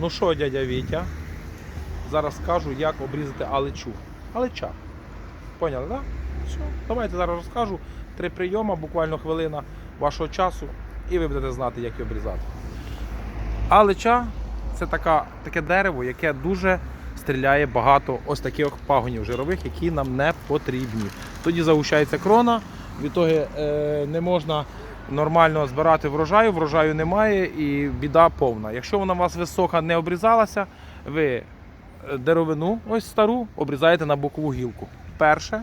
Ну що, дядя Вітя? Зараз скажу, як обрізати алечу. Алеча. Поняли, так? Да? Все. Давайте зараз розкажу. Три прийоми, буквально хвилина вашого часу, і ви будете знати, як її обрізати. Алеча це така, таке дерево, яке дуже стріляє багато ось таких пагонів жирових, які нам не потрібні. Тоді загущається крона, відтоді е, не можна нормально збирати врожаю, врожаю немає і біда повна. Якщо вона у вас висока не обрізалася, ви е, деревину, ось стару, обрізаєте на бокову гілку. Перше,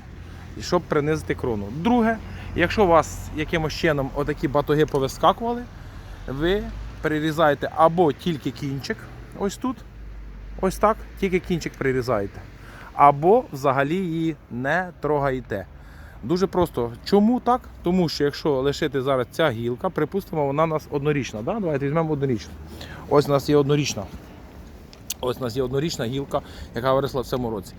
щоб принизити крону. Друге, якщо у вас якимось чином отакі батоги повискакували, ви прирізаєте або тільки кінчик, ось тут, ось так, тільки кінчик прирізаєте. Або взагалі її не трогаєте. Дуже просто. Чому так? Тому що якщо лишити зараз ця гілка, припустимо, вона у нас однорічна. Да? Давайте візьмемо однорічну. Ось у нас є однорічна. Ось у нас є однорічна гілка, яка виросла в цьому році.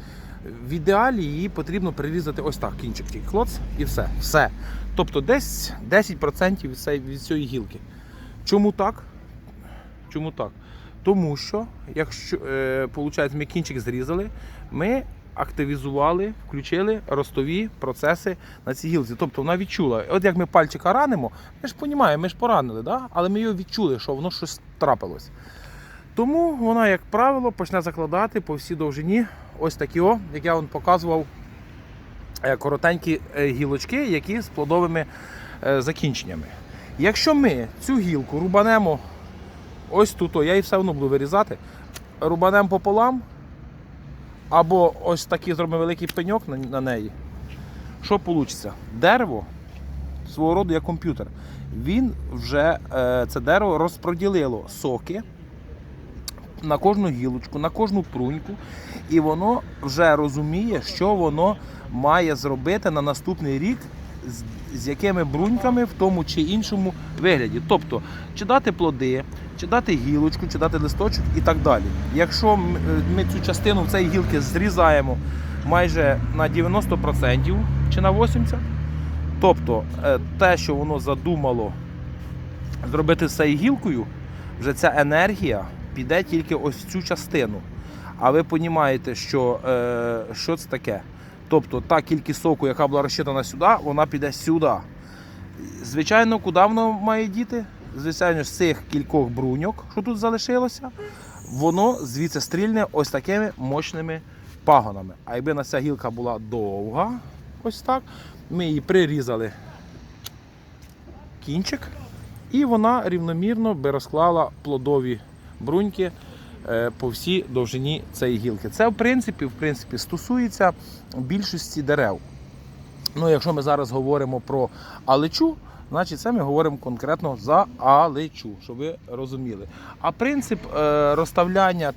В ідеалі її потрібно прирізати ось так, кінчик тільки клоц і все. все. Тобто десь 10% від цієї, гілки. Чому так? Чому так? Тому що, якщо е, ми кінчик зрізали, ми активізували, включили ростові процеси на цій гілці. Тобто вона відчула. От як ми пальчика ранимо, ми ж розуміємо, ми ж поранили, да? але ми його відчули, що воно щось трапилось. Тому вона, як правило, почне закладати по всій довжині ось такі, о, як я вам показував, е, коротенькі е, гілочки, які з плодовими е, закінченнями. Якщо ми цю гілку рубанемо ось тут, о, я її все одно буду вирізати, рубанемо пополам, або ось такий зробимо великий пеньок на, на неї, що вийде? Дерево свого роду як комп'ютер. Він вже е, це дерево розподілило соки на кожну гілочку, на кожну пруньку, і воно вже розуміє, що воно має зробити на наступний рік, з, якими бруньками в тому чи іншому вигляді. Тобто, чи дати плоди, чи дати гілочку, чи дати листочок і так далі. Якщо ми цю частину в цієї гілки зрізаємо майже на 90% чи на 80%, тобто е, те, що воно задумало зробити з цією гілкою, вже ця енергія піде тільки ось в цю частину. А ви розумієте, що, е, що це таке? Тобто та кількість соку, яка була розчитана сюди, вона піде сюди. Звичайно, куди воно має діти? Звичайно, з цих кількох бруньок, що тут залишилося, воно звідси стрільне ось такими мощними пагонами. А якби на ця гілка була довга, ось так, ми її прирізали кінчик, і вона рівномірно би розклала плодові бруньки по всій довжині цієї гілки. Це, в принципі, в принципі, стосується більшості дерев. Ну, якщо ми зараз говоримо про алечу, значить це ми говоримо конкретно за алечу, щоб ви розуміли. А принцип е, розставляння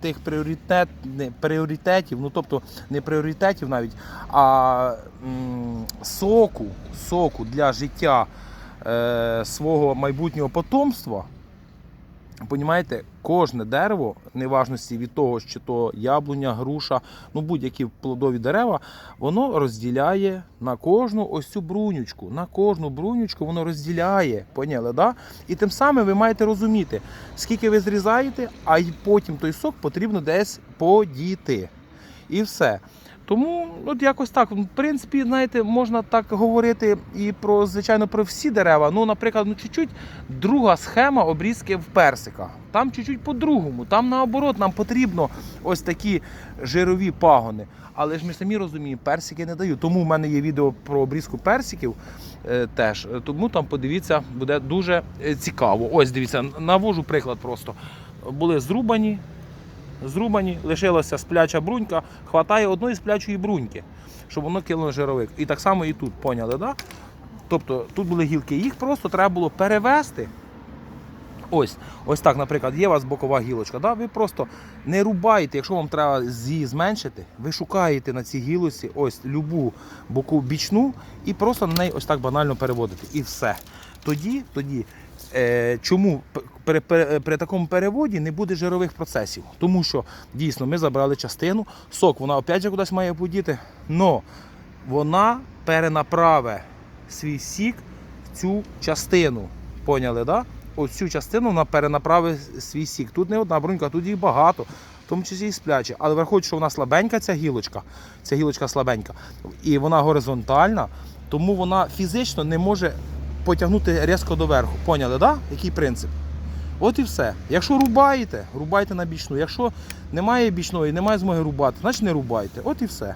тих пріоритет, не, пріоритетів, ну тобто не пріоритетів навіть, а м, соку, соку для життя е, свого майбутнього потомства. Понімаєте, кожне дерево, неважності від того, чи то яблуня, груша, ну будь-які плодові дерева, воно розділяє на кожну ось цю брунючку. На кожну брунючку воно розділяє. Поняли, да? І тим самим ви маєте розуміти, скільки ви зрізаєте, а й потім той сок потрібно десь подіти. І все. Тому от якось так. В принципі, знаєте, можна так говорити і про, звичайно, про всі дерева. Ну, наприклад, ну чуть-чуть друга схема обрізки в персика. Там чуть-чуть по-другому. Там наоборот нам потрібно ось такі жирові пагони. Але ж ми самі розуміємо, персики не дають. Тому в мене є відео про обрізку персиків е, теж. Тому там подивіться, буде дуже е, цікаво. Ось дивіться, навожу приклад просто. Були зрубані, зрубані, лишилася спляча брунька, хватає одної сплячої бруньки, щоб воно кинуло жировик. І так само і тут, поняли, да? Тобто тут були гілки, їх просто треба було перевести. Ось, ось так, наприклад, є у вас бокова гілочка. Да? Ви просто не рубаєте, якщо вам треба її зменшити, ви шукаєте на цій гілочці ось любу боку бічну і просто на неї ось так банально переводите. І все. Тоді, тоді чому при, при, при такому переводі не буде жирових процесів? Тому що дійсно ми забрали частину, сок вона опять же кудись має подіти, але вона перенаправить свій сік в цю частину. Поняли, да? оцю частину вона перенаправить свій сік. Тут не одна брунька, тут їх багато, в тому числі і сплячі. Але враховуючи, що вона слабенька, ця гілочка, ця гілочка слабенька, і вона горизонтальна, тому вона фізично не може потягнути різко доверху. Поняли, да? Який принцип? От і все. Якщо рубаєте, рубайте на бічну. Якщо немає бічної, немає змоги рубати, значить не рубайте. От і все.